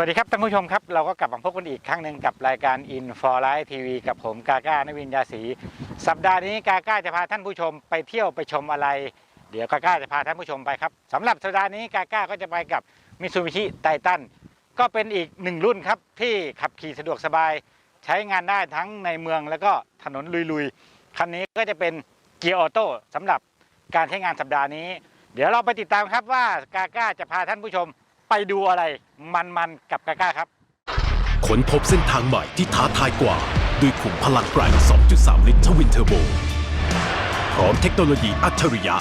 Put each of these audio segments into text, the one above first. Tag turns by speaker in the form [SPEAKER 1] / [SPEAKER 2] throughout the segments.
[SPEAKER 1] วัสดีครับท่านผู้ชมครับ เราก็กลับมาพบกันอีกครั้งหนึ่งกับรายการ In for Life TV กับผมกาก้านวินยาศีสัปดาห์นี้กาก้าจะพาท่านผู้ชมไปเที่ยวไปชมอะไร เดี๋ยวกาก้าจะพาท่านผู้ชมไปครับสำหรับสัปดาห์นี้กาก้าก็จะไปกับมิซูบิชิไททันก็เป็นอีกหนึ่งรุ่นครับที่ขับขี่สะดวกสบาย ใช้งานได้ทั้งในเมืองแล้วก็ถนนลุยๆคันนี้ก็จะเป็นเกียร์ออโต้สำหรับการใช้งานสัปดาห์นี้ เดี๋ยวเราไปติดตามครับว่ากาก้าจะพาท่านผู้ชม ไปดูอะไร มันๆกับกาก้าครับ
[SPEAKER 2] ค้นพบเส้นทางใหม่ที่ท้าทายกว่า ด้วยขุมพลังแรง 2.3 ลิตรทวินเทอร์โบ พร้อมเทคโนโลยีอัจฉริยะ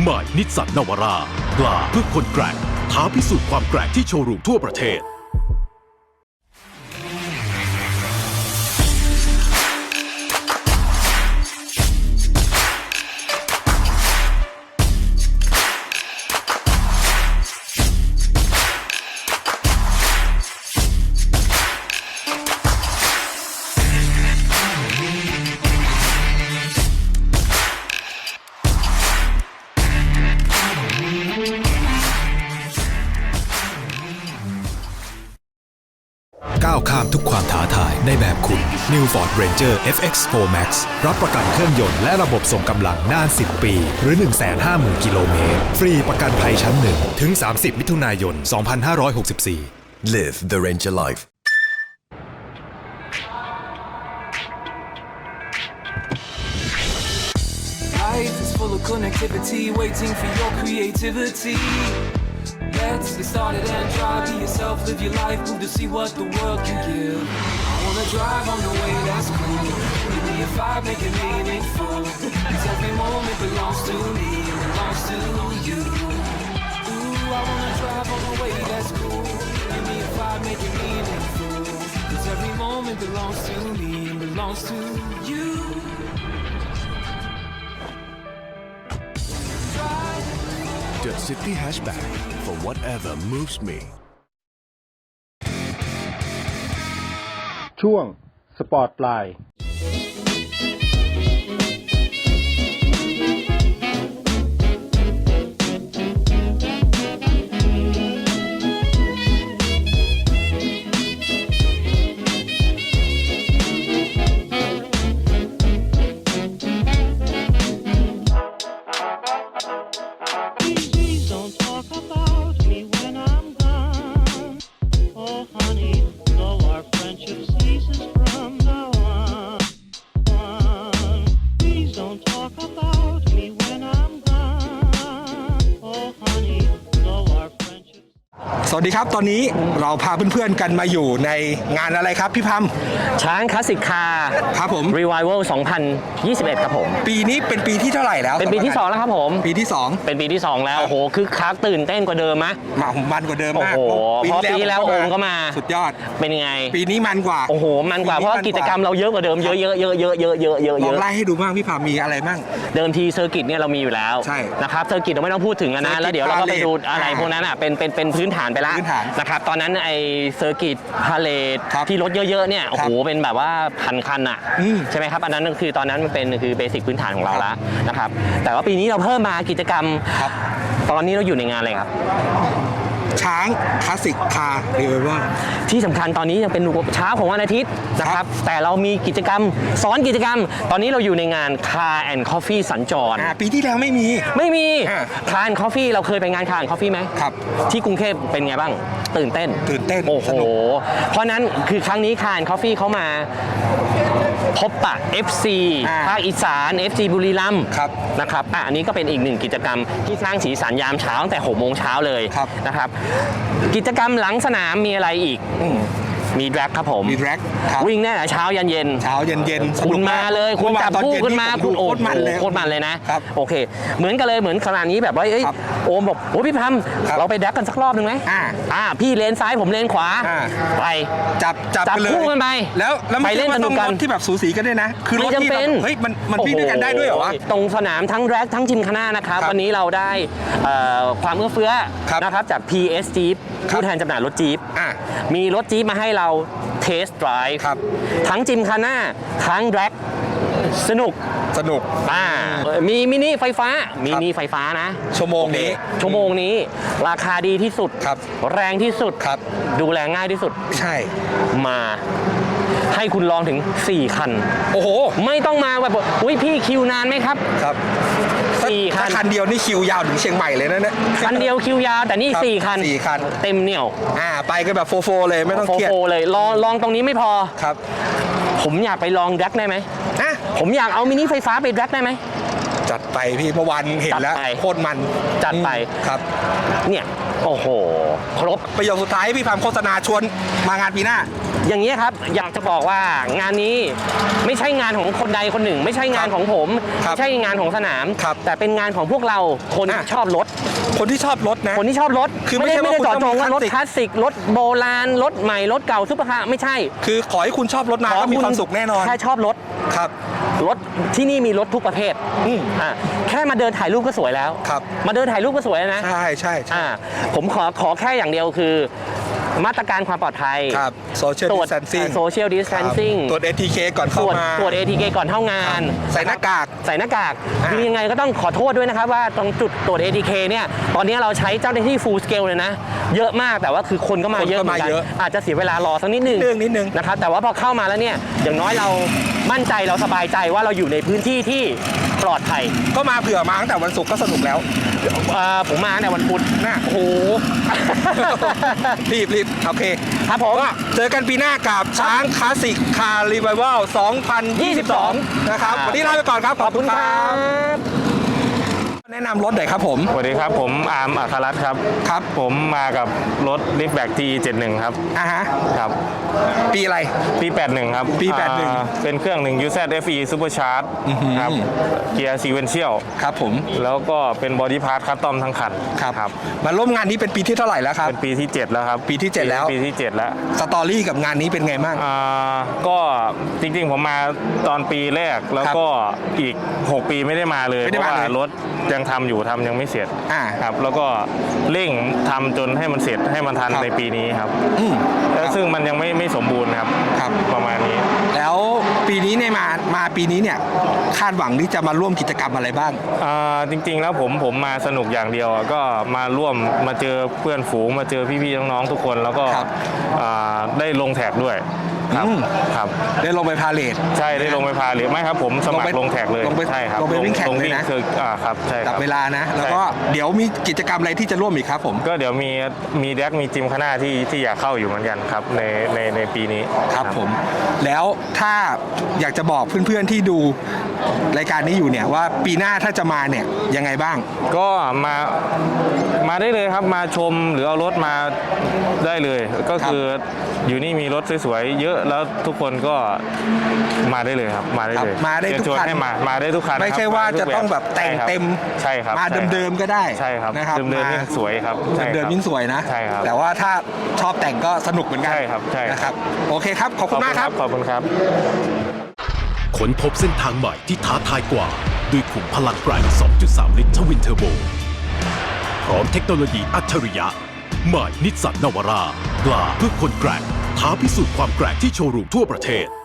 [SPEAKER 2] ใหม่นิสสันนาวาร่ากล้าเพื่อคนแกร่งท้าพิสูจน์ความแกร่งที่โชว์รูมทั่วประเทศ
[SPEAKER 3] New Ford Ranger FX4 Max รับประกันเครื่องยนต์และระบบส่งกำลังนาน 10 ปี หรือ 150,000 กิโลเมตร ฟรีประกันภัยชั้นหนึ่งถึง 30 มิถุนายน 2564
[SPEAKER 4] Live the Ranger life.
[SPEAKER 5] Life is full of connectivity, waiting for your creativity. Let's get started and try. Be yourself, live your life, move to see what the world can give. Wanna drive on the way that's cool. Give me a vibe, make it meaningful. 'Cause every moment belongs to me belongs to you. Ooh, I wanna drive on the way that's cool. Give me a vibe, make it meaningful. 'Cause every moment belongs to me belongs to you.
[SPEAKER 4] City Hatchback for whatever moves me.
[SPEAKER 1] ช่วงสปอร์ตไลน์
[SPEAKER 6] ครับ ตอนนี้เราพาเพื่อนๆกันมาอยู่ในงานอะไรครับพี่พัม
[SPEAKER 7] ช้างคลาสสิกคาร์
[SPEAKER 6] ครับผม
[SPEAKER 7] Revival 2021 ครับผม
[SPEAKER 6] ปีนี้เป็นปีที่เท่าไหร่แล้ว
[SPEAKER 7] เป็นปีที่ 2 แล้วครับผม
[SPEAKER 6] ปีที่สอง
[SPEAKER 7] เป็นปีที่ 2 แล้วโอ้โหคือคักตื่นเต้นกว่าเดิมมะ
[SPEAKER 6] มามันกว่าเดิมมาก
[SPEAKER 7] โอ้โหเพราะปีที่แล้วโอมก็มา
[SPEAKER 6] สุดยอด
[SPEAKER 7] เป็นยังไง
[SPEAKER 6] ปีนี้มันกว่า
[SPEAKER 7] โอ้โหมันกว่าเพราะว่ากิจกรรมเราเยอะกว่าเดิมเยอะเยอะเยอะเยอะเยอะเยอะเยอะ
[SPEAKER 6] ล
[SPEAKER 7] เย
[SPEAKER 6] อง
[SPEAKER 7] อะ
[SPEAKER 6] ไล่ให้ดูบ้างพี่พัมมีอะไรบ้าง
[SPEAKER 7] เดิมทีเซอร์กิตเนี่ยเรามีอยู่แล้ว
[SPEAKER 6] ใช่
[SPEAKER 7] นะครับเซอร์กิตเราไม่ต้องพูดถึงอะนะ
[SPEAKER 6] เซอร์กิต
[SPEAKER 7] แล้วเดี๋ยวเราก็ไปดูอะไร
[SPEAKER 6] พาเลท
[SPEAKER 7] พวกนั้นอะเป็นเป็นเป็นพื้นฐานไปละ
[SPEAKER 6] พื้นฐาน
[SPEAKER 7] นะครับตอนนั้นไอเซอร์กิตพาเลท
[SPEAKER 6] ครับ
[SPEAKER 7] ที่รถเยอะๆเนี่ยโอ้
[SPEAKER 6] ครั
[SPEAKER 7] โห
[SPEAKER 6] บ
[SPEAKER 7] เป็นแบบว่าพันคันอะ
[SPEAKER 6] อืม
[SPEAKER 7] ใช่ไหมครับอันนั้นคือตอนนั้นมันเป็นคือเบสิกพื้นฐานของเราละนะครับแต่ว่าปีนี้เราเพิ่มมากิจกรรม
[SPEAKER 6] ครับ
[SPEAKER 7] ตอนนี้เราอยู่ในงานอะไรครับ
[SPEAKER 6] ช้างคลาสสิกคาร์รีเวอร์
[SPEAKER 7] ที่สำคัญตอนนี้ยังเป็นเช้าของวันอาทิตย์นะครับ แต่เรามีกิจกรรมซ้อนกิจกรรม ตอนนี้เราอยู่ในงาน Car and Coffee สัญจร
[SPEAKER 6] อ่าปีที่แล้วไม่มี
[SPEAKER 7] ไม่มี
[SPEAKER 6] อ่า
[SPEAKER 7] Car and Coffee เราเคยไปงาน Car and Coffee ไหม
[SPEAKER 6] ครับ
[SPEAKER 7] ที่กรุงเทพเป็นไงบ้าง ตื่นเต้น
[SPEAKER 6] ตื่นเต้น
[SPEAKER 7] โอ้โห
[SPEAKER 6] สนุก
[SPEAKER 7] เพราะนั้นคือครั้งนี้ Car and Coffee เขามา พบปะ FC
[SPEAKER 6] อ่า
[SPEAKER 7] ภาคอีสาน FC บุรีรัมย์
[SPEAKER 6] ครับ
[SPEAKER 7] นะครับอะอันนี้ก็เป็นอีกหนึ่งกิจกรรมที่สร้างสีสันยามเช้าตั้งแต่6โมงเช้าเลย
[SPEAKER 6] ครับ
[SPEAKER 7] นะครับ กิจกรรมหลังสนามมีอะไรอีก
[SPEAKER 6] อืม
[SPEAKER 7] มีแดร็กครับผม
[SPEAKER 6] มีแร็กครับ
[SPEAKER 7] วิ่งแน่เช้ายันเย็น
[SPEAKER 6] เช้าเย็นเย็นๆส
[SPEAKER 7] คุ
[SPEAKER 6] นุ
[SPEAKER 7] ณ
[SPEAKER 6] ก
[SPEAKER 7] มาเลยคุณ
[SPEAKER 6] เอว
[SPEAKER 7] จับ
[SPEAKER 6] ตอน
[SPEAKER 7] คู่
[SPEAKER 6] เย็
[SPEAKER 7] กันมา
[SPEAKER 6] ผ
[SPEAKER 7] คุณ
[SPEAKER 6] ดู
[SPEAKER 7] โอ้
[SPEAKER 6] โคตรมันเลย
[SPEAKER 7] โคตรมันเลยนะครับ โอเค เหมือนกันเลยเหมือนขนาดนี้แบบว่าเอ้ย
[SPEAKER 6] ครับ
[SPEAKER 7] โอมบอกโอ้พี่พัม
[SPEAKER 6] ครับ
[SPEAKER 7] เราไปแดกกันสักรอบหนึ่งไหม
[SPEAKER 6] อ่า
[SPEAKER 7] อ่าพี่เลนซ้ายผมเลนขวา
[SPEAKER 6] อ่า
[SPEAKER 7] ไป
[SPEAKER 6] จับจับ
[SPEAKER 7] จับ
[SPEAKER 6] ไปเลย
[SPEAKER 7] คู่กันไป
[SPEAKER 6] แล้วแล้ว
[SPEAKER 7] ไปเล่น
[SPEAKER 6] ม่ใช่ว่า
[SPEAKER 7] สนุกกัน
[SPEAKER 6] ต้องรถที่แบบสูสีกันด้วยนะ คือรถ
[SPEAKER 7] ไม่จำ
[SPEAKER 6] ที่
[SPEAKER 7] เป็
[SPEAKER 6] แบบ
[SPEAKER 7] น
[SPEAKER 6] เฮ้ยมันมันวิ่งด้วยกันได้ด้วยเหรอวะ
[SPEAKER 7] โโตรงสนามทั้งแร็กทั้งจิมคณะนะครับ
[SPEAKER 6] ครับ
[SPEAKER 7] วันนี้เราได้เอ่อความเอื้อเฟื้อ
[SPEAKER 6] ครับ
[SPEAKER 7] นะครับจาก PS Jeep
[SPEAKER 6] ครับ
[SPEAKER 7] ผู้แทนจำหน่ายรถจี๊ป
[SPEAKER 6] อะ
[SPEAKER 7] มีรถจี๊ปมาให้เราเทสต์ไดรฟ์
[SPEAKER 6] ครับ
[SPEAKER 7] ทั้งจิมคณะทั้งแร็กสนุก
[SPEAKER 6] สนุก
[SPEAKER 7] อ่ามีมินิไฟฟ้า มินิไฟฟ้านะ
[SPEAKER 6] ชั่วโมงนี้
[SPEAKER 7] ชั่วโมงนี้ราคาดีที่สุด
[SPEAKER 6] ครับ
[SPEAKER 7] แรงที่สุด
[SPEAKER 6] ครับ
[SPEAKER 7] ดูแลง่ายที่สุด
[SPEAKER 6] ใช่
[SPEAKER 7] มา ให้คุณลองถึง 4 คัน
[SPEAKER 6] โอ้โห
[SPEAKER 7] ไม่ต้องมาแบบ อุ้ยพี่คิวนานไหมครับ
[SPEAKER 6] ครับถ้า
[SPEAKER 7] สี่คัน
[SPEAKER 6] ถ้าคันเดียวนี่คิวยาวถึงเชียงใหม่เลยนะเนี่ย
[SPEAKER 7] คันเดียวคิวยาว แต่นี่
[SPEAKER 6] ครับ
[SPEAKER 7] 4คัน
[SPEAKER 6] สี่คัน
[SPEAKER 7] เต็มเหนียว
[SPEAKER 6] อ่าไปกันแบบโฟโฟเลยไม่ต้อง
[SPEAKER 7] โฟ
[SPEAKER 6] เครียด
[SPEAKER 7] โฟเลยลองลองตรงนี้ไม่พอ
[SPEAKER 6] ครับ
[SPEAKER 7] ผมอยากไปลองแดกได้ไหม
[SPEAKER 6] อะ
[SPEAKER 7] ผมอยากเอามินิไฟฟ้าไปแดกได้ไหม
[SPEAKER 6] จัดไปพี่เมื่อวานเห็นแล้ว
[SPEAKER 7] จัดไป
[SPEAKER 6] โคตรมัน
[SPEAKER 7] จัดไป
[SPEAKER 6] ครับ
[SPEAKER 7] เนี่ย โอ้โห ครบ
[SPEAKER 6] ประโยคสุดท้ายพี่พามโฆษณาชวนมางานปีหน้า
[SPEAKER 7] อย่างนี้ยครับอยากจะบอกว่างานนี้ไม่ใช่งานของคนใดคนหนึ่ง ไม่ใช่งานของผม
[SPEAKER 6] ครับ
[SPEAKER 7] ไม่ใช่งานของสนาม
[SPEAKER 6] ครับ
[SPEAKER 7] แต่เป็นงานของพวกเราคน
[SPEAKER 6] อะ
[SPEAKER 7] ชอบรถ
[SPEAKER 6] คนที่ชอบรถนะ
[SPEAKER 7] คนที่ชอบรถ
[SPEAKER 6] คือไม่
[SPEAKER 7] ได้
[SPEAKER 6] ใช่
[SPEAKER 7] ไม่ได้
[SPEAKER 6] ว่า
[SPEAKER 7] เจาะจง
[SPEAKER 6] คุณ
[SPEAKER 7] ว่า
[SPEAKER 6] ต้
[SPEAKER 7] ร
[SPEAKER 6] อง
[SPEAKER 7] ถ
[SPEAKER 6] มี
[SPEAKER 7] คลาสสิกรถโบราณรถใหม่รถเก่าซุปเปอร์คาร์ไม่ใช่
[SPEAKER 6] คือขอให้คุณชอบรถมาก็มีความสุขแน่นอน
[SPEAKER 7] แค่ชอบรถ
[SPEAKER 6] ครับ
[SPEAKER 7] รถที่นี่มีรถทุกประเภท
[SPEAKER 6] อืม
[SPEAKER 7] อะแค่มาเดินถ่ายรูปก็สวยแล้ว
[SPEAKER 6] ครับ
[SPEAKER 7] มาเดินถ่ายรูปก็สวยแล้วนะ
[SPEAKER 6] ใช่ใช่ใช่
[SPEAKER 7] อ่าผมขอขอแค่อย่างเดียวคือ มาตรการความปลอดภัย
[SPEAKER 6] ครับโซเชียล
[SPEAKER 7] ตร
[SPEAKER 6] ดิ
[SPEAKER 7] วจ
[SPEAKER 6] สแทนซิ่ง
[SPEAKER 7] โซเชียลดิสแทนซิ่ง
[SPEAKER 6] ตรวจ ATK ก่อน
[SPEAKER 7] ต
[SPEAKER 6] เข้าร
[SPEAKER 7] วจ
[SPEAKER 6] มา
[SPEAKER 7] ตรวจ ATK ก่อนเข้างาน
[SPEAKER 6] ใส่หน้ากาก
[SPEAKER 7] ใส่หน้ากาก
[SPEAKER 6] อ่า
[SPEAKER 7] คือยังไงก็ต้องขอโทษด้วยนะครับ ว่าตรงจุดตรวจ ATK เนี่ยตอนนี้เราใช้เจ้าหน้าที่ full scale เลยนะ เยอะมากแต่ว่าคือคนก็มา
[SPEAKER 6] คนก็
[SPEAKER 7] เยอะเหมือนกั
[SPEAKER 6] มาเยอะ
[SPEAKER 7] อาจจะเสียเวลารอสักนิดนึง
[SPEAKER 6] นิดนึงนิดนึง
[SPEAKER 7] นะครับแต่ว่าพอเข้ามาแล้วเนี่ยอย่างน้อยเรามั่นใจเราสบายใจว่าเราอยู่ในพื้นที่ที่ ปลอดภัย
[SPEAKER 6] ก็มาเผื่อมาตั้งแต่วันศุกร์ก็สนุกแล้ว
[SPEAKER 7] เอ่อผมมาในยวันพุธ
[SPEAKER 6] นะโอ้โห รีบรีบโอเค
[SPEAKER 7] ครับผม
[SPEAKER 6] ก็เจอกันปีหน้ากับช้างคลาสสิกคาร์รีไววัล2022 นะครับ วันนี้ลาไปก่อนครับ
[SPEAKER 7] ขอบคุณครับ
[SPEAKER 6] แนะนำรถหน่อยครับผม
[SPEAKER 8] สวัสดีครับ ผมอาร์มอัครรัตน์ครับ
[SPEAKER 6] ครับ
[SPEAKER 8] ผมมากับรถลิฟแบ็กที71 ครับ
[SPEAKER 6] อ่าฮะ
[SPEAKER 8] ครับ
[SPEAKER 6] ปีอะไร
[SPEAKER 8] ปี 81 ครับ
[SPEAKER 6] ปี81
[SPEAKER 8] อ่าเป็นเครื่อง1 UZ FE Supercharge
[SPEAKER 6] อื้อหือ
[SPEAKER 8] ครับเกียร์ซีเวนเชียล
[SPEAKER 6] ครับผม
[SPEAKER 8] แล้วก็เป็นบอดี้พาร์ทคัสตอมทั้งคัน
[SPEAKER 6] ครับ
[SPEAKER 8] ครับ
[SPEAKER 6] มาร่วมงานนี้เป็นปีที่เท่าไหร่แล้วครับ
[SPEAKER 8] เป็นปีที่ 7 แล้วครับ
[SPEAKER 6] ปีที่เจ็ดแล้ว
[SPEAKER 8] ปีที่ 7 แล้ว
[SPEAKER 6] สตอรี่กับงานนี้เป็นไงบ้าง
[SPEAKER 8] อ่าก็จริงๆ ผมมาตอนปีแรกแล้วก็อีก 6 ปีไม่ได้มาเลย
[SPEAKER 6] ไม่
[SPEAKER 8] เพ
[SPEAKER 6] ได้
[SPEAKER 8] ราะ
[SPEAKER 6] มา
[SPEAKER 8] ว่า
[SPEAKER 6] เลย
[SPEAKER 8] รถยังทำอยู่ทำยังไม่เสร็จ
[SPEAKER 6] อ่า
[SPEAKER 8] ครับ แล้วก็เร่งทำจนให้มันเสร็จให้มันทัน
[SPEAKER 6] ครับ
[SPEAKER 8] ในปีนี้ครับ
[SPEAKER 6] อืม
[SPEAKER 8] แล้วซึ่งมันยังไม่ไม่สมบูรณ์ครับ
[SPEAKER 6] ครับ
[SPEAKER 8] ประมาณนี้
[SPEAKER 6] แล้วปีนี้เนี่ยมามาปีนี้เนี่ยคาดหวังที่จะมาร่วมกิจกรรมอะไรบ้าง
[SPEAKER 8] อ่าจริง ๆ แล้วผมผมมาสนุกอย่างเดียวอะก็มาร่วมมาเจอเพื่อนฝูง มาเจอพี่ๆน้องๆทุกคน แล้วก็
[SPEAKER 6] ครับ
[SPEAKER 8] อ่าได้ลงแท็กด้วย ครับ
[SPEAKER 6] อืม
[SPEAKER 8] ครับ
[SPEAKER 6] ได้ลงไปพาเลท
[SPEAKER 8] ใช่ได้ลงไปพาหรือไม่ครับ ผมสมัค
[SPEAKER 6] ลงไป
[SPEAKER 8] รลงแท็กเลย
[SPEAKER 6] ลงไป
[SPEAKER 8] ใช่ครับ
[SPEAKER 6] ลงไปวิ่งแข่งเลยนะ
[SPEAKER 8] คืออ่าครับใช่ค
[SPEAKER 6] จั
[SPEAKER 8] รั
[SPEAKER 6] บบเวลานะ แล้วก็
[SPEAKER 8] ใช่
[SPEAKER 6] เดี๋ยวมีกิจกรรมอะไรที่จะร่วมอีกครับผม
[SPEAKER 8] ก็เดี๋ยวมีมีแดกมีจิมคณะที่ที่อยากเข้าอยู่เหมือนกันครับในในในปีนี้
[SPEAKER 6] ครับผม แล้วถ้าอยากจะบอกเพื่อนๆที่ดูรายการนี้อยู่เนี่ยว่าปีหน้าถ้าจะมาเนี่ยยังไงบ้าง
[SPEAKER 8] ก็มามาได้เลยครับมาชมหรือเอารถมาได้เลย ก็คืออยู่นี่มีรถสวยๆเยอะแล้วทุกคนก็มาได้เลยครับ มาได้เลย
[SPEAKER 6] ครับมาได้ทุก
[SPEAKER 8] เชิญชวน
[SPEAKER 6] คัน
[SPEAKER 8] ให้มามาได้ทุกคัน
[SPEAKER 6] ไม่ใช่
[SPEAKER 8] ครับ
[SPEAKER 6] ว่า
[SPEAKER 8] มาได้
[SPEAKER 6] จะ
[SPEAKER 8] ทุก
[SPEAKER 6] ต้องแบบแต่ง
[SPEAKER 8] ใช่ครับ
[SPEAKER 6] เต็ม
[SPEAKER 8] ใช่ครับ
[SPEAKER 6] มา
[SPEAKER 8] ใช่ครับ
[SPEAKER 6] เดิมๆก็ได้
[SPEAKER 8] ใช่ครับ
[SPEAKER 6] นะครับ
[SPEAKER 8] เดิมๆยิ่งสวยครับใช่ครับ
[SPEAKER 6] เดิมๆยิ่งสวยนะ
[SPEAKER 8] ใช่ครับ
[SPEAKER 6] แต่ว่าถ้าชอบแต่งก็สนุกเหมือนกัน
[SPEAKER 8] ใช่ครับใช่ครับ
[SPEAKER 6] นะครับ โอเคครับ ขอบคุณมากครับ
[SPEAKER 8] ขอบคุณครับ
[SPEAKER 2] ค้นพบเส้นทางใหม่ที่ท้าทายกว่า ด้วยขุมพลังแรง2.3 ลิตรทวินเทอร์โบ พร้อมเทคโนโลยีอัจฉริยะ ใหม่นิสสันนวาร่ากล้าเพื่อคนแกร่งท้าพิสูจน์ความแกร่งที่โชว์รูมทั่วประเทศ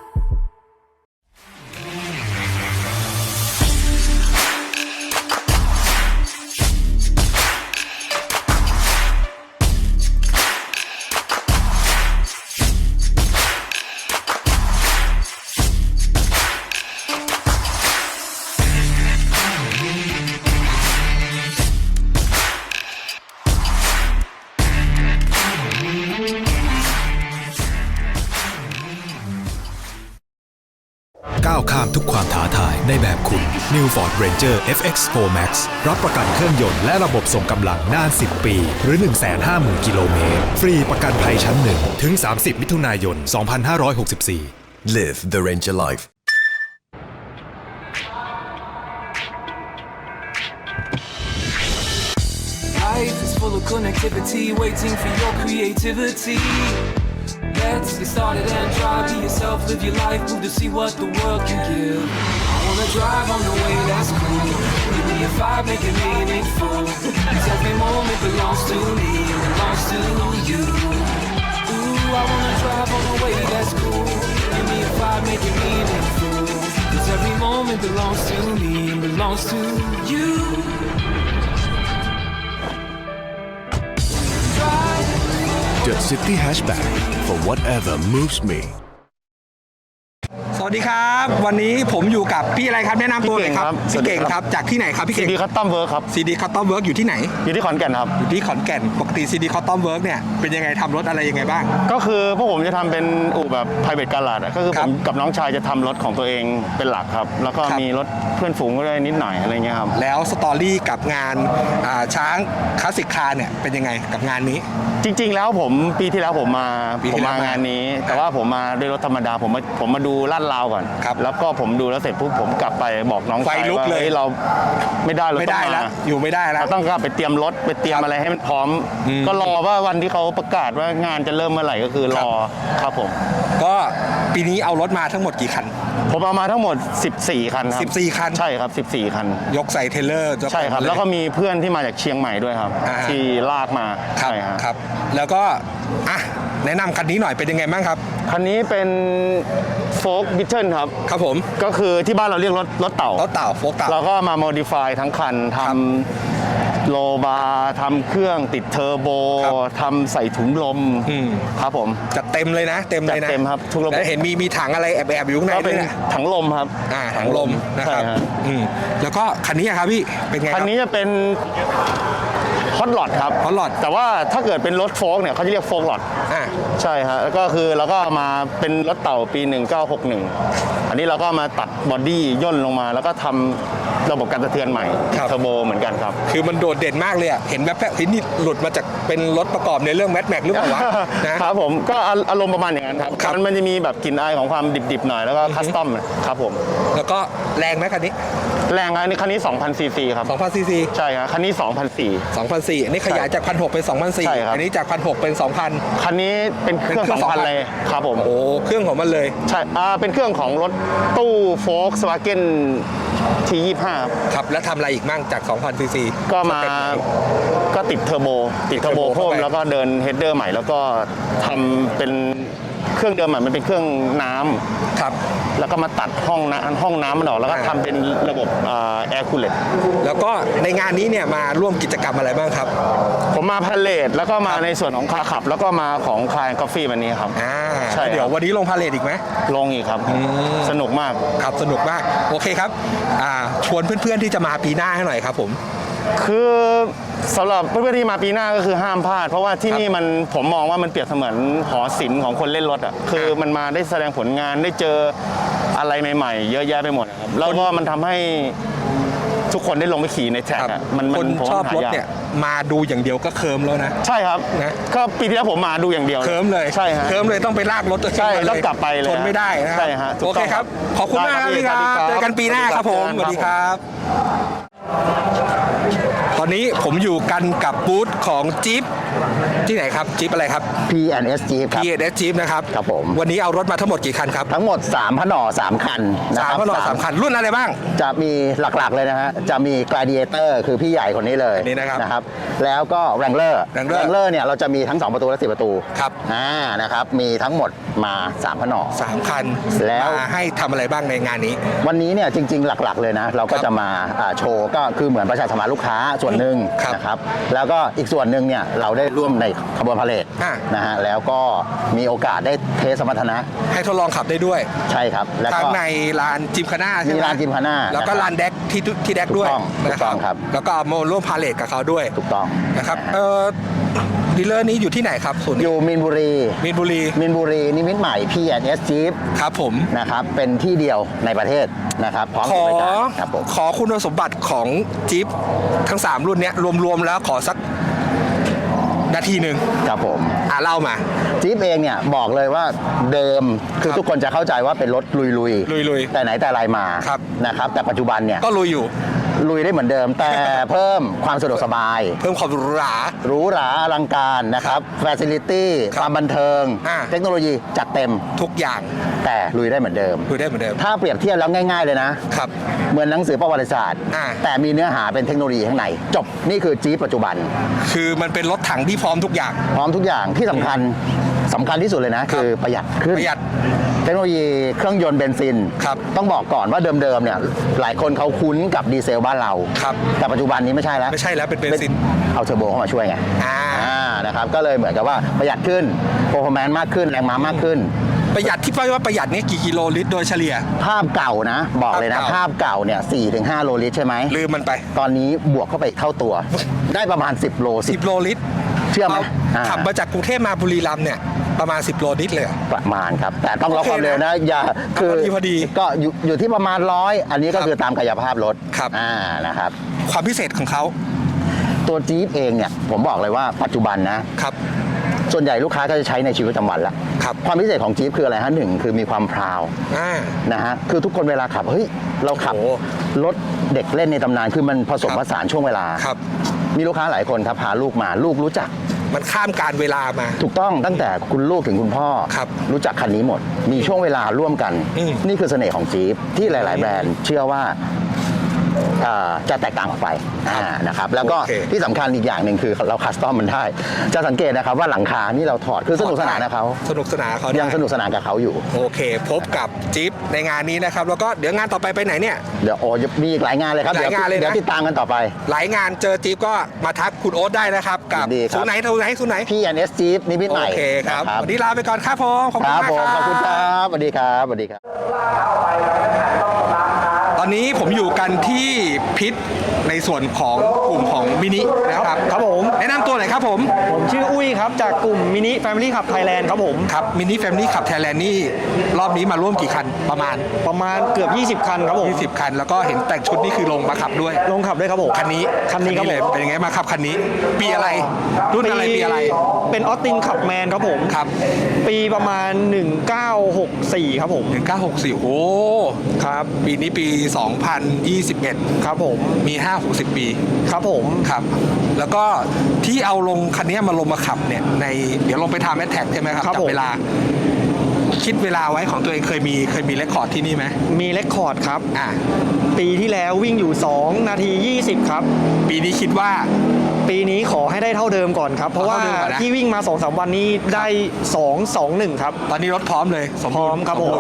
[SPEAKER 3] Ford Ranger FX4 Max รับประกันเครื่องยนต์และระบบส่งกำลังนาน 10 ปี หรือ 150,000 กิโลเมตร ฟรีประกันภัยชั้นหนึ่งถึง 30 มิถุนายน 2564
[SPEAKER 4] Live the Ranger life.
[SPEAKER 5] Life is full of connectivity, waiting for your creativity. Let's get started and try. Be yourself, live your life, move to see what the world can give. I wanna drive on the way that's cool. Give me a vibe, make it meaningful. Cause every moment belongs to me, belongs to you. Ooh, I wanna drive on the way that's cool. Give me a vibe, make it meaningful. Cause every moment belongs to me belongs to you.
[SPEAKER 4] Dirt City Hatchback for whatever moves me.
[SPEAKER 6] สวัสดีครับ วันนี้ผมอยู่กับพี่อะไรครับแนะนำตัวหน่อยครับ
[SPEAKER 9] พี่
[SPEAKER 6] พี่
[SPEAKER 9] เก่
[SPEAKER 6] เก่ง
[SPEAKER 9] ง
[SPEAKER 6] ค
[SPEAKER 9] ครั
[SPEAKER 6] รับบ จากที่ไหนครับพี่
[SPEAKER 9] ซี
[SPEAKER 6] เก่ง
[SPEAKER 9] ดีคัตตอมเวิร์คครับ
[SPEAKER 6] ซีดีคอตตอมเวิร์กอยู่ที่ไหน
[SPEAKER 9] อยู่ที่ขอนแก่นครับ
[SPEAKER 6] อยู่ที่ขอนแก่นปกติซีดีคอตตอมเวิร์กเนี่ยเป็นยังไงทำรถอะไรยังไงบ้าง
[SPEAKER 9] ก็คือพวกผมจะทำเป็นอู่แบบ private garage อะก็คือ
[SPEAKER 6] ครั
[SPEAKER 9] ผ
[SPEAKER 6] บ
[SPEAKER 9] มกับน้องชายจะทำรถของตัวเองเป็นหลักครับ แล้วก็
[SPEAKER 6] ครับ
[SPEAKER 9] มีรถเพื่อนฝูงก็ได้นิดหน่อยอะไรเงี้ยครับ
[SPEAKER 6] แล้วสตอรี่กับงานอ่าช้างคลาสสิกคาร์เนี่ยเป็นยังไงกับงานนี้
[SPEAKER 9] จริง ๆ แล้วผมปีที่แล้วผมมา
[SPEAKER 6] ปี
[SPEAKER 9] ผม
[SPEAKER 6] ที่แล้ว
[SPEAKER 9] มางานนี้ แต่ว่าผมมาด้วยรถธรรมดาผมมาผมมาดูลาดราวก่อน
[SPEAKER 6] ครับ
[SPEAKER 9] แล้วก็ผมดูแล้วเสร็จปุ๊บผมกลับไปบอกน้อง
[SPEAKER 6] ไฟ
[SPEAKER 9] ชาย
[SPEAKER 6] ลุก
[SPEAKER 9] ว่า
[SPEAKER 6] เลย
[SPEAKER 9] ฮ้เราไม่ได้เรา
[SPEAKER 6] ไม่
[SPEAKER 9] ต้
[SPEAKER 6] ได้
[SPEAKER 9] อง
[SPEAKER 6] แล้ว
[SPEAKER 9] มา
[SPEAKER 6] อยู่ไม่ได้แล้ว
[SPEAKER 9] เราต้องกลับไปเตรียมรถไปเตรียมอะไรให้มันพร้อม
[SPEAKER 6] อืม
[SPEAKER 9] ก็รอว่าวันที่เขาประกาศว่างานจะเริ่มเมื่อไหร่ก็คือรอครับผม
[SPEAKER 6] ก็ปีนี้เอารถมาทั้งหมดกี่คัน
[SPEAKER 9] ผมเอามาทั้งหมด 14 คันครับ
[SPEAKER 6] 14คัน
[SPEAKER 9] ใช่ครับ 14 คัน
[SPEAKER 6] ยกใส่เทรลเลอร์
[SPEAKER 9] ใช่ครับ
[SPEAKER 6] เย
[SPEAKER 9] แล้วก็มีเพื่อนที่มาจากเชียงใหม่ด้วยครับ
[SPEAKER 6] อ่าฮะ
[SPEAKER 9] ที่ลากมา
[SPEAKER 6] ครับ
[SPEAKER 9] ใช่ฮะ
[SPEAKER 6] ครับ แล้วก็อะ แนะนำคันนี้หน่อยเป็นยังไงบ้างครับ
[SPEAKER 9] คันนี้เป็นโฟกบิทเทิลครับ
[SPEAKER 6] ครับผม
[SPEAKER 9] ก็คือที่บ้านเราเรียกรถรถเต่า ร
[SPEAKER 6] ถเต่าโฟกเต่า
[SPEAKER 9] เราก็มาโมดิฟายทั้งคันทำโลบาร์ทำเครื่องติดเทอร์โบ
[SPEAKER 6] ครับ
[SPEAKER 9] ทำใส่ถุงลม
[SPEAKER 6] อืม
[SPEAKER 9] ครับผม
[SPEAKER 6] จัดเต็มเลยนะ เต็มเลยนะ
[SPEAKER 9] จัดเต็มครับทุกระบบ
[SPEAKER 6] แล้วเห็นมีมีถังอะไรแอบแอบๆอยู่ข้างใน
[SPEAKER 9] ก็
[SPEAKER 6] ด้
[SPEAKER 9] เป็
[SPEAKER 6] วนยนะ
[SPEAKER 9] ถังลมครับ
[SPEAKER 6] อ่าถังลมนะครับ
[SPEAKER 9] ใช่ฮะ
[SPEAKER 6] อืมแล้วก็คันนี้อะครับพี่เป็นไงค
[SPEAKER 9] คั
[SPEAKER 6] รั
[SPEAKER 9] น
[SPEAKER 6] บ
[SPEAKER 9] นี้จะเป็นฮอตหลอดครับ
[SPEAKER 6] Hot Rod
[SPEAKER 9] แต่ว่าถ้าเกิดเป็นรถโฟล์กเนี่ยเขาจะเรียกโฟล์กหลอด
[SPEAKER 6] อ่า
[SPEAKER 9] ใช่ฮะแล้วก็คือเราก็มาเป็นรถเต่าปี 1961 อันนี้เราก็มาตัดบอดี้ย่นลงมา แล้วก็ทำ ระบบการสะเทือนใหม่
[SPEAKER 6] ครับ
[SPEAKER 9] เทอร์โบเหมือนกันครับ
[SPEAKER 6] คือมันโดดเด่นมากเลยอะเห็นแบบแบบเฮ้ยนี่หลุดมาจากเป็นรถประกอบในเรื่องแมทแม็กหรือเปล่าวะนะ
[SPEAKER 9] ครับผมก็อารมณ์ประมาณอย่างนั้นครับ
[SPEAKER 6] ครับ
[SPEAKER 9] มันมันจะมีแบบกลิ่นอายของความดิบๆหน่อยแล้วก็คัสตอมครับผม
[SPEAKER 6] แล้วก็แรงไหมคันนี้
[SPEAKER 9] แรงอันนี้คันนี้2,000ซีซีครับ
[SPEAKER 6] 2,000ซีซี
[SPEAKER 9] ใช่ครับคันนี้2,004
[SPEAKER 6] 2,004อันนี้ขยายจาก1,600เป็น2,004
[SPEAKER 9] ใช่ครับ
[SPEAKER 6] อันนี้จาก1,600เป็น2,000
[SPEAKER 9] คันนี้เป็นเครื่อง
[SPEAKER 6] เป็นเครื่อง
[SPEAKER 9] 2,000
[SPEAKER 6] 2,000
[SPEAKER 9] เลยครับผม
[SPEAKER 6] โอ้เครื่องของมันเลย
[SPEAKER 9] ใช่อ่าเป็นเครื่องของรถตู้โฟล์กสวาเกน ทียี่ห้า
[SPEAKER 6] ครับ แล้วทำอะไรอีกมั่งจาก 2,000ซีซี
[SPEAKER 9] ก็มาก็ติดเทอร์โบ ติดเทอร์โบ
[SPEAKER 6] เทอร์โบ
[SPEAKER 9] เพิ่ม
[SPEAKER 6] เข้าไป
[SPEAKER 9] แล้วก็เดินเฮดเดอร์ใหม่แล้วก็ทำเป็น เครื่องเดิมใหม่มันเป็นเครื่องน้ำ
[SPEAKER 6] ครับ
[SPEAKER 9] แล้วก็มาตัดห้องน้ำห้องน้ำมันออกแล้วก็
[SPEAKER 6] อ่า
[SPEAKER 9] ทำเป็นระบบแอร์คูลเลต
[SPEAKER 6] แล้วก็ในงานนี้เนี่ยมาร่วมกิจกรรมอะไรบ้างครับ
[SPEAKER 9] ผมมาพาเลทแล้วก็มาในส่วนของคาขับ แล้วก็มาของคายกาแฟวันนี้ครับ
[SPEAKER 6] อ่า
[SPEAKER 9] ใช่ครับ
[SPEAKER 6] เดี๋ยววันนี้ลงพาเลทอีกไหม
[SPEAKER 9] ลงอีกครับสนุกมาก
[SPEAKER 6] ครับสนุกมาก โอเคครับ อ่าชวนเพื่อนๆที่จะมาปีหน้าให้หน่อยครับผม
[SPEAKER 9] คือสำหรับเพื่อนๆที่มาปีหน้าก็คือห้ามพลาด เพราะว่าที่นี่มันผมมองว่ามันเปรียบเสมือนหอศิลป์ของคนเล่นรถอะคือมันมาได้แสดงผลงานได้เจออะไรใหม่ๆ เยอะแยะไปหมดครับแล้วก็มันทำให้ทุกคนได้ลงไปขี่ในแท็กอะมันมั
[SPEAKER 6] คน
[SPEAKER 9] ผม
[SPEAKER 6] ชอบ
[SPEAKER 9] หาร
[SPEAKER 6] ถ
[SPEAKER 9] ยาก
[SPEAKER 6] เนี่ยมาดูอย่างเดียวก็เคิมแล้วนะ
[SPEAKER 9] ใช่ครับ
[SPEAKER 6] นะ
[SPEAKER 9] ก็ปีที่แล้วผมมาดูอย่างเดียว
[SPEAKER 6] เคิมเลย
[SPEAKER 9] ใช่ฮะ
[SPEAKER 6] เคิมเลยต้องไปลากรถตัวเอง
[SPEAKER 9] ใช่
[SPEAKER 6] มา
[SPEAKER 9] ต้องกลับไปเลย
[SPEAKER 6] ทนไม่ได้นะ
[SPEAKER 9] ใช่ฮะถูก
[SPEAKER 6] โอเค
[SPEAKER 9] ต้อง
[SPEAKER 6] ครับ ขอบคุณมากครับ
[SPEAKER 9] ได้
[SPEAKER 6] พี่ค
[SPEAKER 9] ครั
[SPEAKER 6] รับบเจอกันปีหน้าครับผมส
[SPEAKER 9] สวั
[SPEAKER 6] วัส
[SPEAKER 9] สดี
[SPEAKER 6] ดีค
[SPEAKER 9] ครั
[SPEAKER 6] รับ ตอนนี้ผมอยู่กันกับบูธของจิ๊บ ที่ไหนครับจิ๊บอะไรครับ
[SPEAKER 10] P&S Jeep ครับ
[SPEAKER 6] P&S จิ๊บนะครับ
[SPEAKER 10] ครับผม
[SPEAKER 6] วันนี้เอารถมาทั้งหมดกี่คันครับ
[SPEAKER 10] ทั้งหมด3พนอ3คันนะ
[SPEAKER 6] สาม
[SPEAKER 10] ครับ
[SPEAKER 6] พนอสามคันรุ่นอะไรบ้าง
[SPEAKER 10] จะมีหลักๆเลยนะฮะจะมี Gladiator คือพี่ใหญ่คนนี้เลย
[SPEAKER 6] อันนี้นะครับ
[SPEAKER 10] นะครับ แล้วก็ Wrangler
[SPEAKER 6] Wrangler
[SPEAKER 10] Wrangler เนี่ยเราจะมีทั้ง 2 ประตูและ 10 ประตู
[SPEAKER 6] ครับ
[SPEAKER 10] อ่านะครับมีทั้งหมดมา3พนอ
[SPEAKER 6] สามคัน
[SPEAKER 10] แล้ว
[SPEAKER 6] มาให้ทำอะไรบ้างในงานนี้
[SPEAKER 10] วันนี้เนี่ยจริงๆหลักๆเลยนะ เราก็
[SPEAKER 6] ครับ
[SPEAKER 10] จะมาอ่าโชว์ก็คือเหมือนประชาสัมพันธ์ลูกค้าส่วนหนึ่ง
[SPEAKER 6] ครับ
[SPEAKER 10] นะครับ แล้วก็อีกส่วนหนึ่งเนี่ยเราได้ร่วมในขบวนพาเหรด
[SPEAKER 6] อ่า
[SPEAKER 10] นะฮะแล้วก็มีโอกาสได้เทสสมรรถนะ
[SPEAKER 6] ให้ทดลองขับได้ด้วย
[SPEAKER 10] ใช่ครับ แล้ว
[SPEAKER 6] ทั้ง
[SPEAKER 10] ก็
[SPEAKER 6] ในลานจิมคาน่าใช่ไหม
[SPEAKER 10] มีลานจิมคาน่า
[SPEAKER 6] แล้วก็
[SPEAKER 10] นะครับ
[SPEAKER 6] ลานแดกที่ทุที่แดกด้วย
[SPEAKER 10] ถูกต้องถูกต้องครับ
[SPEAKER 6] แล้วก็เอามาร่วมพาเลทกับเขาด้วย
[SPEAKER 10] ถูกต้อง
[SPEAKER 6] นะครับเอ่อดีลเลอร์นี้อยู่ที่ไหนครับศูนย์
[SPEAKER 10] อยู่มินบุรี
[SPEAKER 6] มีนบุรี
[SPEAKER 10] มินบุรีนิมิตใหม่ P&S Jeep
[SPEAKER 6] ครับผม
[SPEAKER 10] นะครับเป็นที่เดียวในประเทศนะครับพร้อม
[SPEAKER 6] ข
[SPEAKER 10] กั
[SPEAKER 6] อ
[SPEAKER 10] บริการครับผม
[SPEAKER 6] ขอคุณสมบัติของจี๊ปทั้ง 3 รุ่นเนี้ยรวม ๆ แล้วขอสัก นาทีหนึ่ง
[SPEAKER 10] ครับผม
[SPEAKER 6] อะเล่ามา
[SPEAKER 10] จี๊ปเองเนี่ยบอกเลยว่าเดิมคือทุกคนจะเข้าใจว่าเป็นรถลุยลุย
[SPEAKER 6] ลุยๆ
[SPEAKER 10] แต่ไหนแต่ไรมา
[SPEAKER 6] ครับ
[SPEAKER 10] นะครับแต่ปัจจุบันเนี่ย
[SPEAKER 6] ก็ลุยอยู่
[SPEAKER 10] ลุยได้เหมือนเดิม แต่เพิ่มความสะดวกสบาย
[SPEAKER 6] เพิ่มความหรูหรา
[SPEAKER 10] หรูหราอลังการนะครับฟ a ซิลิตี้
[SPEAKER 6] ครับ
[SPEAKER 10] ความบันเทิง
[SPEAKER 6] อ่า
[SPEAKER 10] เทคโนโลยีจัดเต็ม
[SPEAKER 6] ทุกอย่าง
[SPEAKER 10] แต่ลุยได้เหมือนเดิม
[SPEAKER 6] ลุยได้เหมือนเดิม
[SPEAKER 10] ถ้าเปรียบเทียบแล้วง่าย ๆ เลยนะ
[SPEAKER 6] ครับ
[SPEAKER 10] เหมือนหนังสือประวัติศาสตร์
[SPEAKER 6] อ่า
[SPEAKER 10] แต่มีเนื้อหาเป็นเทคโนโลยีข้างใน จบนี่คือจี๊ปปัจจุบัน
[SPEAKER 6] คือมันเป็นรถถังที่พร้อมทุกอย่าง
[SPEAKER 10] พร้อมทุกอย่างที่สำคัญ สำคัญที่สุดเลยนะ คือประหยัดขึ้น
[SPEAKER 6] ประหยัด
[SPEAKER 10] เทคโนโลยีเครื่องยนต์เบนซิน
[SPEAKER 6] ครับ
[SPEAKER 10] ต้องบอกก่อนว่าเดิมๆเนี่ยหลายคนเขาคุ้นกับดีเซลบ้านเรา
[SPEAKER 6] ครับ
[SPEAKER 10] แต่ปัจจุบันนี้ไม่ใช่แล้ว
[SPEAKER 6] ไม่ใช่แล้วเป็นเบนซิน
[SPEAKER 10] เอาเทอร์โบเข้ามาช่วยไง
[SPEAKER 6] อ่า
[SPEAKER 10] นะครับก็เลยเหมือนกับว่าประหยัดขึ้นโปร r แมนมากขึ้นแรงม้ามากขึ้น
[SPEAKER 6] ประหยัดที่ว่าประหยัดเนี่ยกี่กิโลลิตรโดยเฉลี่ย
[SPEAKER 10] ภาพเก่านะ บอกเลยนะ
[SPEAKER 6] ภาพเก่า
[SPEAKER 10] ภาพเก่าเนี่ยสี่ถึงห้าโลลิตรใช่ไหม
[SPEAKER 6] ลืมมันไป
[SPEAKER 10] ตอนนี้บวกเข้าไปอีกเท่าตัว ได้ประมาณ 10 โล
[SPEAKER 6] 10โลลิตร
[SPEAKER 10] เชื่อไหมาอ่า
[SPEAKER 6] ขับมาจากกรุงเทพมาบุรีรัมย์เนี่ยประมาณ 10 โลลิตรเลยเหรอ
[SPEAKER 10] ประมาณครับ แต่ต้องล็อก
[SPEAKER 6] โอเค
[SPEAKER 10] ความเร็วนะ อย่า
[SPEAKER 6] พอดีพอดี
[SPEAKER 10] ก็อยู่อยู่ที่ประมาณร้อยอันนี้ก็
[SPEAKER 6] ครับ
[SPEAKER 10] คือตามกายภาพรถ
[SPEAKER 6] ครับ
[SPEAKER 10] อ่านะครับ
[SPEAKER 6] ความพิเศษของเขา
[SPEAKER 10] ตัวจี๊ปเองเนี่ยผมบอกเลยว่าปัจจุบันนะ
[SPEAKER 6] ครับ
[SPEAKER 10] ส่วนใหญ่ลูกค้าก็จะใช้ในชีวิตประจำวันละ
[SPEAKER 6] ครับ
[SPEAKER 10] ความพิเศษของจี๊ปคืออะไรฮะหนึ่งคือมีความพราว
[SPEAKER 6] อ่า
[SPEAKER 10] นะฮะคือทุกคนเวลาขับเฮ้ยเราขับ
[SPEAKER 6] โอ้โห
[SPEAKER 10] รถเด็กเล่นในตำนานคือมันผสม
[SPEAKER 6] ครับ
[SPEAKER 10] ผสานช่วงเวลา
[SPEAKER 6] ครับ
[SPEAKER 10] มีลูกค้าหลายคนครับพาลูกมาลูกรู้จัก
[SPEAKER 6] มันข้ามการเวลามา
[SPEAKER 10] ถูกต้องตั้งแต่คุณลูกถึงคุณพ่อ
[SPEAKER 6] ครับ
[SPEAKER 10] รู้จักคันนี้หมด มีช่วงเวลาร่วมกัน
[SPEAKER 6] อืม
[SPEAKER 10] นี่คือเสน่ห์ของจี๊ปที่หลาย ๆ แบรนด์เชื่อว่าเอ่อจะแตกต่างออกไปอ่านะครับแล้วก็
[SPEAKER 6] โอเค
[SPEAKER 10] ที่สำคัญอีกอย่างหนึ่งคือเราคัสตอมมันได้ จะสังเกตนะครับว่าหลังคานี่เราถอดคือสนุกสนานนะเขา
[SPEAKER 6] สนุกสนานเขา
[SPEAKER 10] ยั
[SPEAKER 6] ยัง
[SPEAKER 10] สนุกสนานกับเขาอยู่
[SPEAKER 6] โอเค พบกับจิ๊บในงานนี้นะครับ แล้วก็เดี๋ยวงานต่อไปไปไหนเนี่ย
[SPEAKER 10] เดี๋ยวโอ้มีอีกหลายงานเลยครับ
[SPEAKER 6] หลายงานเลยนะ
[SPEAKER 10] เดี๋ยวติดตามกันต่อไป
[SPEAKER 6] หลายงานเจอจิ๊บก็มาทักคุณโอ๊ตได้นะครับ กับ
[SPEAKER 10] ยินดีครับ
[SPEAKER 6] ศูนย์ไหนศูนย์ไหนศูนย์ไหน
[SPEAKER 10] พี่แอนเอสจี๊ปนิมิตใหม่
[SPEAKER 6] โอเคครับ
[SPEAKER 10] นะ
[SPEAKER 6] วันนี้ลาไปก่อนครับผม ขอบ
[SPEAKER 10] ค
[SPEAKER 6] คุณ
[SPEAKER 10] รับ
[SPEAKER 6] มาก
[SPEAKER 10] ผม
[SPEAKER 6] ครับ
[SPEAKER 10] ขอบคุณครับ สวัสดีครับ สวัสดีครับ
[SPEAKER 6] ตอน ตอนี้ผมอยู่กันที่พิษ ในส่วนของกลุ่มของมินินะครับ
[SPEAKER 11] ครับผม
[SPEAKER 6] แนะนำตัวหน่อยครับผม
[SPEAKER 11] ผมชื่ออุ้ยครับ จากกลุ่มมินิแฟมิลี่ขับไทยแลนด์ครับผม
[SPEAKER 6] ครับมินิแฟมิลี่ขับไทยแลนด์นี่รอบนี้มาร่วมกี่คันประมาณ
[SPEAKER 11] ประมาณเกือบ 20 คันครับผม
[SPEAKER 6] 20 คัน แล้วก็เห็นแต่งชุดนี่คือลงมาขับด้วย
[SPEAKER 11] ลงขับด้วยครับผม
[SPEAKER 6] คันนี้
[SPEAKER 11] คันนี้ครับ
[SPEAKER 6] เลย
[SPEAKER 11] ผม
[SPEAKER 6] เป็นยังไงมาขับคันนี้ ปีอะไร รุ่นอะไรปีอะไร
[SPEAKER 11] เป็นออสตินขับแมนครับผม
[SPEAKER 6] ครับ
[SPEAKER 11] ปีประมาณ 1964 ครับผม
[SPEAKER 6] 1964 โอ้
[SPEAKER 11] ครับ
[SPEAKER 6] ปีนี้ปี 2021
[SPEAKER 11] ครับผม
[SPEAKER 6] มี5-60 ปี
[SPEAKER 11] ครับผม
[SPEAKER 6] ครับ แล้วก็ที่เอาลงคันนี้มาลงมาขับเนี่ยในเดี๋ยวลงไปทำแอทแท็กใช่ไหมครับ
[SPEAKER 11] ครับ
[SPEAKER 6] จั
[SPEAKER 11] ผม
[SPEAKER 6] เวลา คิดเวลาไว้ของตัวเองเคยมีเคยมีเรคคอร์ดที่นี่ไหม
[SPEAKER 11] มีเรคคอร์ดครับ
[SPEAKER 6] อ่า
[SPEAKER 11] ปีที่แล้ววิ่งอยู่ 2 นาที 20 ครับ
[SPEAKER 6] ปีนี้คิดว่า
[SPEAKER 11] ปีนี้ขอให้ได้เท่าเดิมก่อนครับ เพราะว่า
[SPEAKER 6] เท่าเดิมก่อนนะ
[SPEAKER 11] ที่วิ่งมา2-3วันนี้ได้ 2 2 1 ครับ
[SPEAKER 6] ตอนนี้รถพร้อมเลยสม
[SPEAKER 11] พร้
[SPEAKER 6] บู
[SPEAKER 11] อ
[SPEAKER 6] ร
[SPEAKER 11] ม
[SPEAKER 6] ณ์
[SPEAKER 11] ครับผม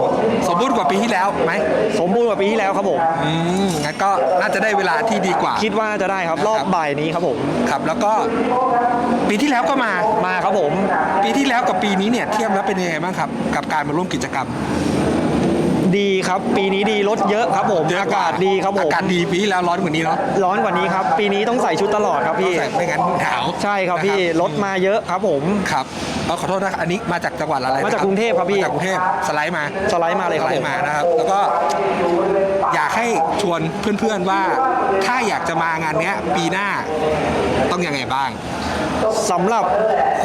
[SPEAKER 6] สมบูรณ์กว่าปีที่แล้วไหม
[SPEAKER 11] สมบูรณ์กว่าปีที่แล้วครับผม
[SPEAKER 6] อืมงั้นก็น่าจะได้เวลาที่ดีกว่า
[SPEAKER 11] คิดว่าจะได้ครับรอบบ่ายนี้ครับผม
[SPEAKER 6] ครับ แล้วก็ปีที่แล้วก็มา
[SPEAKER 11] มาครับผม
[SPEAKER 6] ปีที่แล้วกับปีนี้เนี่ยเทียบแล้วเป็นยังไงบ้างครับ กับการมาร่วมกิจกรรม
[SPEAKER 11] ดีครับ ปีนี้ดีรถเยอะครับผม
[SPEAKER 6] เยอะ
[SPEAKER 11] อากาศดีครับผม
[SPEAKER 6] อากาศดีปีที่แล้วร้อนกว่านี้เนาะ
[SPEAKER 11] ร้อนกว่านี้ครับ ปีนี้ต้องใส่ชุดตลอดครับพี่
[SPEAKER 6] ใส่ไม่งั้นหนาว
[SPEAKER 11] ใช่ครับพี่
[SPEAKER 6] นะ
[SPEAKER 11] รถมาเยอะครับผม
[SPEAKER 6] ครับเอาขอโทษนะครับอันนี้มาจากจังหวัดอะไรนะ
[SPEAKER 11] มาจากกรุงเทพครับพี่
[SPEAKER 6] มาจากกรุงเทพสไลด์มา
[SPEAKER 11] สไลด์มาเลยครับ
[SPEAKER 6] สไล
[SPEAKER 11] ผม
[SPEAKER 6] ด์มานะครับ แล้วก็อยากให้ชวนเพื่อนๆว่า ถ้าอยากจะมางานเนี้ย ปีหน้าต้องยังไงบ้าง
[SPEAKER 11] สำหรับ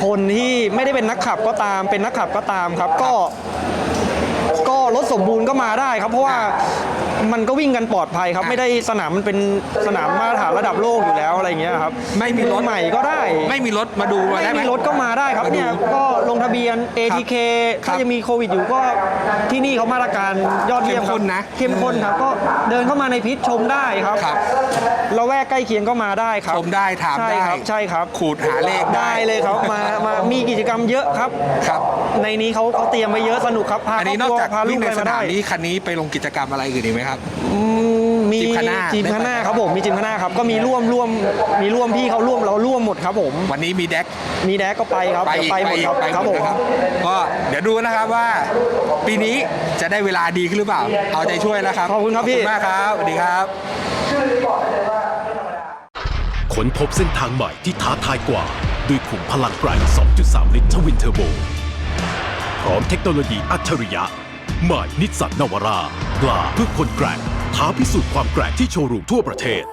[SPEAKER 11] คนที่ไม่ได้เป็นนักขับก็ตาม เป็นนักขับก็ตามครับ ก็ก็ รถสมบูรณ์ก็มาได้ครับ เพราะว่ามันก็วิ่งกันปลอดภัยครับ
[SPEAKER 6] อะ
[SPEAKER 11] ไม่ได้สนามมันเป็นสนามมาตรฐานระดับโลกอยู่แล้วอะไรเงี้ยครับ
[SPEAKER 6] ไม่มีรถ
[SPEAKER 11] ใหม่ก็ได้
[SPEAKER 6] ไม่มีรถมาดูมาได้
[SPEAKER 11] ไม่
[SPEAKER 6] ไหม
[SPEAKER 11] มีรถก็มาได้ครับ
[SPEAKER 6] มาดู
[SPEAKER 11] เนี่ยก็ลงทะเบียน ATK
[SPEAKER 6] ครับ
[SPEAKER 11] ถ้ายังมีโควิดอยู่ก็ที่นี่เขามาตรการยอดเยี่ยม
[SPEAKER 6] เข้มข้น
[SPEAKER 11] ครับ
[SPEAKER 6] นะ
[SPEAKER 11] เข้มข้นครับก็เดินเข้ามาในพิษชมได้ครับ
[SPEAKER 6] ครับ
[SPEAKER 11] เราแวกใกล้เคียงก็มาได้ครับ
[SPEAKER 6] ชมได้ถาม
[SPEAKER 11] ใช่
[SPEAKER 6] ได้
[SPEAKER 11] ครับใช่ครับ
[SPEAKER 6] ขูดหาเลขได้
[SPEAKER 11] ได้เลยครับมามามีกิจกรรมเยอะครับ
[SPEAKER 6] ครับ
[SPEAKER 11] ในนี้เขาเขาเตรียมไว้เยอะสนุกครับพา
[SPEAKER 6] อันนี้
[SPEAKER 11] คนร
[SPEAKER 6] อ
[SPEAKER 11] อกบครัว
[SPEAKER 6] จาก
[SPEAKER 11] พาลู
[SPEAKER 6] วิ่
[SPEAKER 11] ก
[SPEAKER 6] งใน
[SPEAKER 11] ไป
[SPEAKER 6] ส
[SPEAKER 11] มา
[SPEAKER 6] นา
[SPEAKER 11] ได้
[SPEAKER 6] มนี้คันนี้ไปลงกิจกรรมอะไรอื่นอีกไหมครับ
[SPEAKER 11] อืมมี
[SPEAKER 6] จิมคาน่า
[SPEAKER 11] จิมคาน่าครับผมมีจิมคาน่าครับก็มีร่วมร่วมมีร่วมพี่เขาร่วมเราร่วมหมดครับผม
[SPEAKER 6] วันนี้มีแดก
[SPEAKER 11] มีแดกก็ไปครับ
[SPEAKER 6] ไป
[SPEAKER 11] เดี๋ยว
[SPEAKER 6] อีก
[SPEAKER 11] ไปหมด
[SPEAKER 6] อีก
[SPEAKER 11] ครับ
[SPEAKER 6] ไป
[SPEAKER 11] ครับ
[SPEAKER 6] ห
[SPEAKER 11] ผม
[SPEAKER 6] นะครับก็เดี๋ยวดูนะครับว่า ปีนี้จะได้เวลาดีขึ้นหรือเปล่า เอาใจช่วยนะครับ
[SPEAKER 11] ขอบคุณครับพี่
[SPEAKER 6] ขอบคุณมากครับสวัสดีครับ
[SPEAKER 2] ค้นพบเส้นทางใหม่ที่ท้าทายกว่า ด้วยขุมพลังแรง2.3 ลิตรทวินเทอร์โบ พร้อมเทคโนโลยีอัจฉริยะใหม่นิสสันนวารากล้าเพื่อคนแกร่งท้าพิสูจน์ความแกร่งที่โชว์รูมทั่วประเทศ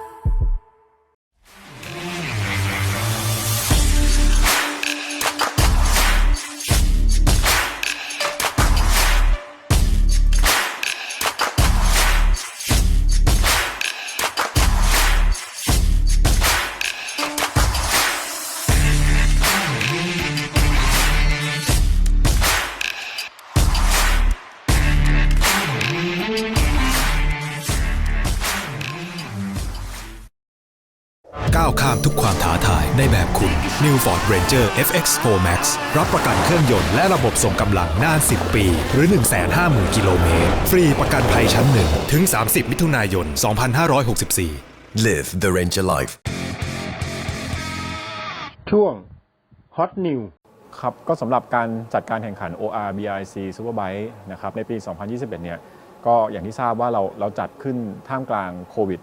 [SPEAKER 3] Ranger FX4 Max รับประกันเครื่องยนต์และระบบส่งกำลังนาน 10 ปี หรือ 150,000 กิโลเมตร ฟรีประกันภัยชั้นหนึ่งถึง 30 มิถุนายน 2564
[SPEAKER 4] Live the Ranger life.
[SPEAKER 12] ช่วง Hot New ครับก็สำหรับการจัดการแข่งขัน OR BIC Superbike นะครับในปี 2021 เนี่ยก็อย่างที่ทราบว่าเราเราจัดขึ้นท่ามกลางโควิด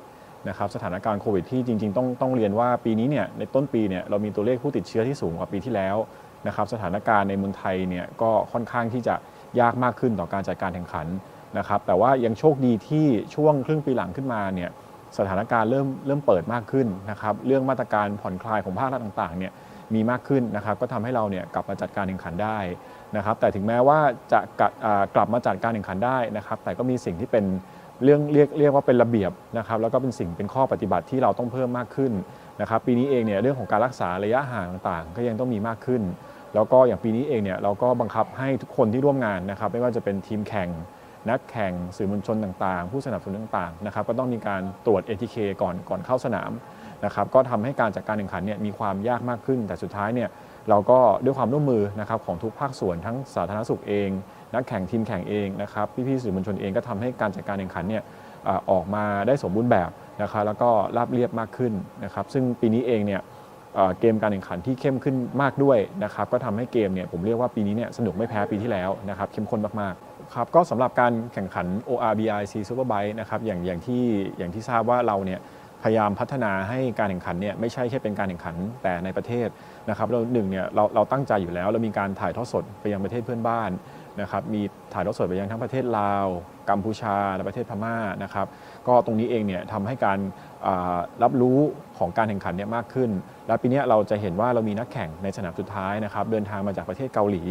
[SPEAKER 12] นะครับสถานการณ์โควิดที่จริงๆ ต้องต้องเรียนว่าปีนี้เนี่ยในต้นปีเนี่ยเรามีตัวเลขผู้ติดเชื้อที่สูงกว่าปีที่แล้วนะครับสถานการณ์ในเมืองไทยเนี่ยก็ค่อนข้างที่จะยากมากขึ้นต่อการจัดการแข่งขันนะครับแต่ว่ายังโชคดีที่ช่วงครึ่งปีหลังขึ้นมาเนี่ยสถานการณ์เริ่มเริ่มเปิดมากขึ้นนะครับเรื่องมาตรการผ่อนคลายของภาครัฐต่างๆเนี่ยมีมากขึ้นนะครับก็ทำให้เราเนี่ยกลับมาจัดการแข่งขันได้นะครับแต่ถึงแม้ว่าจะกลับอ่ากลับมาจัดการแข่งขันได้นะครับแต่ก็มีสิ่งที่เป็น เรื่องเรียกเรียกว่าเป็นระเบียบนะครับแล้วก็เป็นสิ่งเป็นข้อปฏิบัติที่เราต้องเพิ่มมากขึ้นนะครับปีนี้เองเนี่ยเรื่องของการรักษาระยะห่างต่างๆ ก็ยังต้องมีมากขึ้น แล้วก็อย่างปีนี้เองเนี่ยเราก็บังคับให้ทุกคนที่ร่วมงานนะครับไม่ว่าจะเป็นทีมแข่ง นักแข่งสื่อมวลชนต่างๆ ผู้สนับสนุนต่างๆนะครับก็ต้องมีการตรวจ ATK ก่อนก่อนเข้าสนามนะครับก็ทำให้การจัดการแข่งขันเนี่ยมีความยากมากขึ้น แต่สุดท้ายเนี่ยเราก็ด้วยความร่วมมือนะครับของทุกภาคส่วนทั้งสาธารณสุขเอง นักแข่งทีมแข่งเองนะครับพี่ๆสื่อมวลชนเองก็ทำให้การจัดการแข่งขันเนี่ยออกมาได้สมบูรณ์แบบนะครับแล้วก็ราบเรียบมากขึ้นนะครับซึ่งปีนี้เองเนี่ยเกมการแข่งขันที่เข้มขึ้นมากด้วยนะครับก็ทำให้เกมเนี่ยผมเรียกว่าปีนี้เนี่ยสนุกไม่แพ้ปีที่แล้วนะครับเข้มข้นมากๆครับก็สำหรับการแข่งขัน ORBIC Superbike นะครับอย่างอย่างที่อย่างที่ทราบว่าเราเนี่ยพยายามพัฒนาให้การแข่งขันเนี่ยไม่ใช่แค่เป็นการแข่งขันแต่ในประเทศนะครับเราหนึ่งเนี่ยเราเราตั้งใจอยู่แล้วเรามีการถ่ายทอดสดไปยังประเทศเพื่อนบ้าน นะครับมีถ่ายทอดสดไปยังทั้งประเทศลาว กัมพูชาและประเทศพม่านะครับก็ตรงนี้เองเนี่ยทำให้การรับรู้ของการแข่งขันเนี่ยมากขึ้น และปีนี้เราจะเห็นว่าเรามีนักแข่งในสนามสุดท้ายนะครับเดินทางมาจากประเทศเกาหลี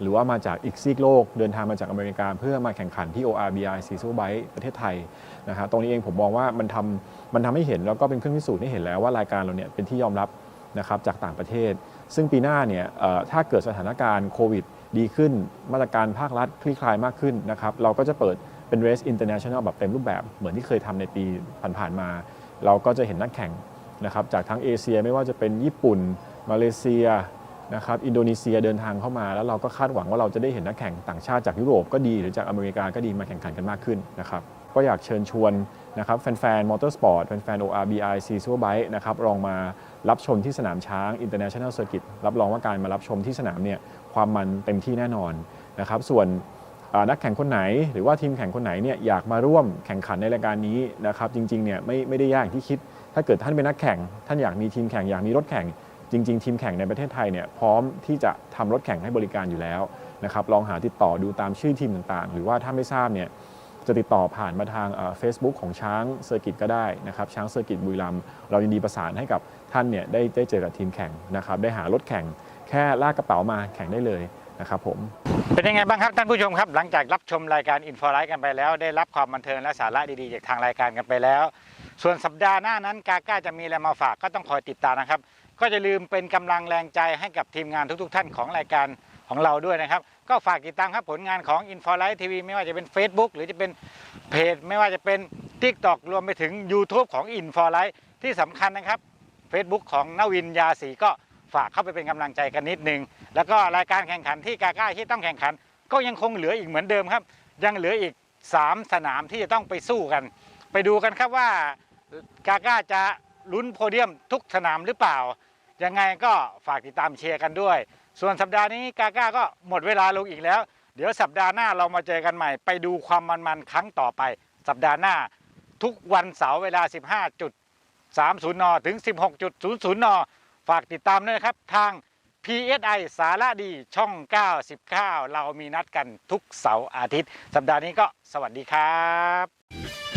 [SPEAKER 12] หรือว่ามาจากอีกซีกโลก เดินทางมาจากอเมริกา เพื่อมาแข่งขันที่ ORBI c Super Bike ประเทศไทยนะฮะตรงนี้เองผมมองว่ามันทำมันทำให้เห็นแล้วก็เป็นเครื่องพิสูจน์ให้เห็นแล้วว่ารายการเราเนี่ยเป็นที่ยอมรับนะครับจากต่างประเทศ ซึ่งปีหน้าเนี่ยถ้าเกิดสถานการณ์โควิด ดีขึ้น มาตรการภาครัฐคลี่คลายมากขึ้นนะครับเราก็จะเปิดเป็นเรสอินเตอร์เนชั่นแนลแบบเต็มรูปแบบเหมือนที่เคยทำในปีผ่านๆมา เราก็จะเห็นนักแข่งนะครับจากทั้งเอเชียไม่ว่าจะเป็นญี่ปุ่น มาเลเซียนะครับอินโดนีเซียเดินทางเข้ามา แล้วเราก็คาดหวังว่าเราจะได้เห็นนักแข่งต่างชาติจากยุโรปก็ดีหรือจากอเมริกาก็ดีมาแข่งขันกันมากขึ้นนะครับ ก็อยากเชิญชวนนะครับแฟนๆมอเตอร์สปอร์ตแฟนๆ ORBI C Superbike นะครับลองมารับชมที่สนามช้าง International Circuit รับรองว่าการมารับชมที่สนามเนี่ยความมันเต็มที่แน่นอนนะครับส่วนนักแข่งคนไหน หรือว่าทีมแข่งคนไหนเนี่ยอยากมาร่วมแข่งขันในรายการนี้นะครับจริงๆเนี่ยไม่ไม่ได้ยากที่คิด ถ้าเกิดท่านเป็นนักแข่ง ท่านอยากมีทีมแข่งอยากมีรถแข่ง จริง ๆ ทีมแข่งในประเทศไทยเนี่ยพร้อมที่จะทำรถแข่งให้บริการอยู่แล้วนะครับลองหาติดต่อดูตามชื่อทีมต่างๆ หรือว่าถ้าไม่ทราบเนี่ย จะติดต่อผ่านมาทางเฟซบุ๊กของช้างเซอร์กิตก็ได้นะครับช้างเซอร์กิตบุรีรัมย์เรายินดีประสานให้กับท่านเนี่ยได้ได้เจอกับทีมแข่งนะครับได้หารถแข่งแค่ลากกระเป๋ามาแข่งได้เลยนะครับผม
[SPEAKER 1] เป็นยังไงบ้างครับท่านผู้ชมครับหลังจากรับชมรายการอินฟอไลท์กันไปแล้ว ได้รับความบันเทิงและสาระดีๆจากทางรายการกันไปแล้ว ส่วนสัปดาห์หน้านั้นกาก้าจะมีอะไรมาฝากก็ต้องคอยติดตามนะครับ ก็จะลืมเป็นกำลังแรงใจให้กับทีมงานทุก ๆ ท่านของรายการของเราด้วยนะครับ ก็ฝากติดตามครับผลงานของ i n f o l i g h t TV ไม่ว่าจะเป็น Facebook หรือจะเป็นเพจ ไม่ว่าจะเป็น TikTok รวมไปถึง YouTube ของ i n f o l i g h t ที่สำคัญนะครับ Facebook ของนวินยาศรีก็ฝากเข้าไปเป็นกำลังใจกันนิดนึง แล้วก็รายการแข่งขันที่กาก้าที่ต้องแข่งขัน ก็ยังคงเหลืออีกเหมือนเดิมครับ ยังเหลืออีก 3 สนามที่จะต้องไปสู้กัน ไปดูกันครับว่ากาก้าจะลุ้นโพเดียมทุกสนามหรือเปล่า ยังไงก็ฝากติดตามเชียร์กันด้วย ส่วนสัปดาห์นี้กาก้าก็หมดเวลาลงอีกแล้ว เดี๋ยวสัปดาห์หน้าเรามาเจอกันใหม่ ไปดูความมันๆครั้งต่อไป สัปดาห์หน้า ทุกวันเสาร์เวลา 15.30 น ถึง 16.00 น ฝากติดตามด้วยนะครับ ทาง PSI สาระดีช่อง 99 เรามีนัดกันทุกเสาร์อาทิตย์ สัปดาห์นี้ก็สวัสดีครับ